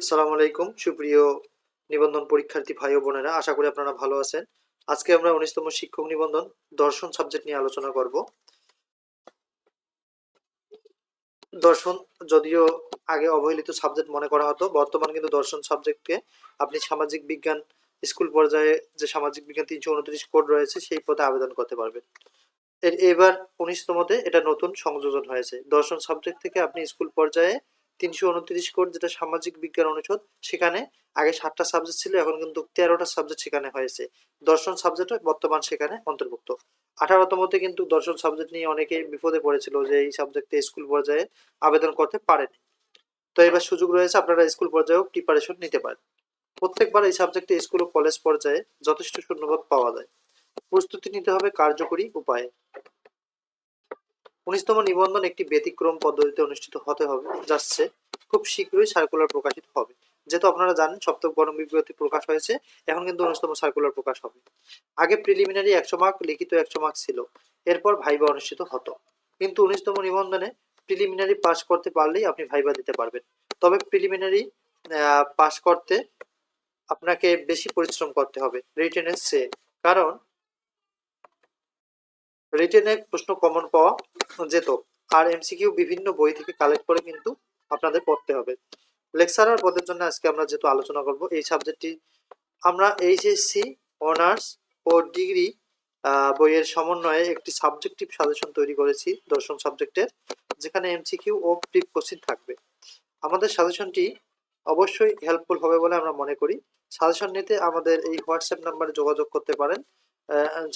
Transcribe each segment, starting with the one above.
আসসালামু আলাইকুম। সুপ্রিয় নিবন্ধন পরীক্ষার্থী ভাই ও বোনেরা, আশা করি আপনারা ভালো আছেন। আজকে আমরা উনিশতম শিক্ষক নিবন্ধন দর্শন সাবজেক্ট নিয়ে আলোচনা করব। দর্শন, যদিও আগে অবহেলিত সাবজেক্ট মনে করা হতো, বর্তমান কিন্তু দর্শন সাবজেক্টকে আপনি সামাজিক বিজ্ঞান, স্কুল পর্যায়ে যে সামাজিক বিজ্ঞান তিনশো উনত্রিশ কোড রয়েছে, সেই পদে আবেদন করতে পারবেন। এর, এবার উনিশতমতে এটা নতুন সংযোজন হয়েছে। দর্শন সাবজেক্ট থেকে আপনি স্কুল পর্যায়ে তিনশো উনত্রিশ কোড যেটা সামাজিক বিজ্ঞান অনুষদ, সেখানে আগে সাতটা সাবজেক্ট ছিল, এখন কিন্তু তেরোটা সাবজেক্ট সেখানে হয়েছে। দর্শন সাবজেক্ট বর্তমান সেখানে অন্তর্ভুক্ত। আঠারোতমতে কিন্তু দর্শন সাবজেক্ট নিয়ে অনেকে বিপদে পড়েছিল যে এই সাবজেক্টে স্কুল পর্যায়ে আবেদন করতে পারেনি। তো এবার সুযোগ রয়েছে, আপনারা স্কুল পর্যায়েও প্রিপারেশন নিতে পারেন। প্রত্যেকবার এই সাবজেক্টে স্কুল ও কলেজ পর্যায়ে যথেষ্ট শূন্যপদ পাওয়া যায়। প্রস্তুতি নিতে হবে কার্যকরী উপায়ে। উনিশতম নিবন্ধন একটি ব্যতিক্রম পদ্ধতিতে অনুষ্ঠিত হতে হবে, যাচ্ছে খুব শীঘ্রই সার্কুলার প্রকাশিত হবে। যেহেতু আপনারা জানেন সপ্তম গণ বিজ্ঞপ্তি প্রকাশ হয়েছে, এখন কিন্তু উনিশতম সার্কুলার প্রকাশ হবে। আগে প্রিলিমিনারি একশো মার্ক লিখিত একশো মার্ক ছিল। এরপর ভাইবা অনুষ্ঠিত হতো। কিন্তু উনিশতম নিবন্ধনে প্রিলিমিনারি পাস করতে পারলেই আপনি ভাইবা দিতে পারবেন। তবে প্রিলিমিনারি পাস করতে আপনাকে বেশি পরিশ্রম করতে হবে। রিটেনের চেয়ে। কারণ রিটেনে প্রশ্ন কমন পাওয়া যেত। আর এমসিকিউ বিভিন্ন বই থেকে কালেক্ট করে কিন্তু আপনাদের পড়তে হবে। লেকচারার পদের জন্য আজকে আমরা যেহেতু আলোচনা করব, এই সাবজেক্টটি আমরা এইচএসসি অনার্স ও ডিগ্রি বইয়ের সমন্বয়ে একটি সাবজেক্টিভ সাজেশন তৈরি করেছি দর্শন সাবজেক্টের যেখানে এমসিকিউ ও প্রিপ কোশ্চিন থাকবে। আমাদের সাজেশনটি অবশ্যই হেল্পফুল হবে বলে আমরা মনে করি। সাজেশন নিতে আমাদের এই হোয়াটসঅ্যাপ নাম্বারে যোগাযোগ করতে পারেন।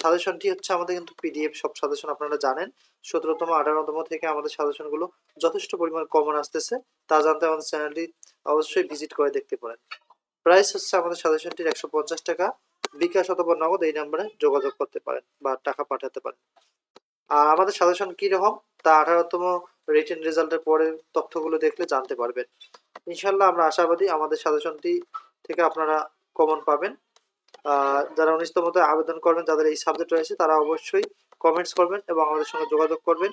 সাজেশনটি হচ্ছে আমাদের কিন্তু পিডিএফ সব সাজেশন আপনারা জানেন। সতেরোতম, আঠারোতম থেকে আমাদের সাজেশনগুলো যথেষ্ট পরিমাণ কমন আসতেছে। তা জানতে আমাদের চ্যানেলটি অবশ্যই ভিজিট করে দেখতে পারেন। প্রাইস হচ্ছে আমাদের সাজেশনটির একশো পঞ্চাশ টাকা। বিকাশ অথবা নগদ এই নাম্বারে যোগাযোগ করতে পারেন বা টাকা পাঠাতে পারেন। আর আমাদের সাজেশন রকম তা আঠারোতম রিটেন রেজাল্টের পরে তথ্যগুলো দেখলে জানতে পারবেন। ইনশাল্লাহ আমরা আশাবাদী আমাদের সাজেশনটি থেকে আপনারা কমন পাবেন। যারা উনিশতমতে আবেদন করবেন, যাদের এই সাবজেক্ট রয়েছে, তারা অবশ্যই কমেন্টস করবেন এবং আমাদের সঙ্গে যোগাযোগ করবেন।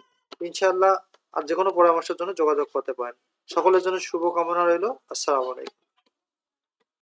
ইনশাআল্লাহ আর যে কোনো পরামর্শের জন্য যোগাযোগ করতে পারেন। সকলের জন্য শুভকামনা রইল। আসসালামু আলাইকুম।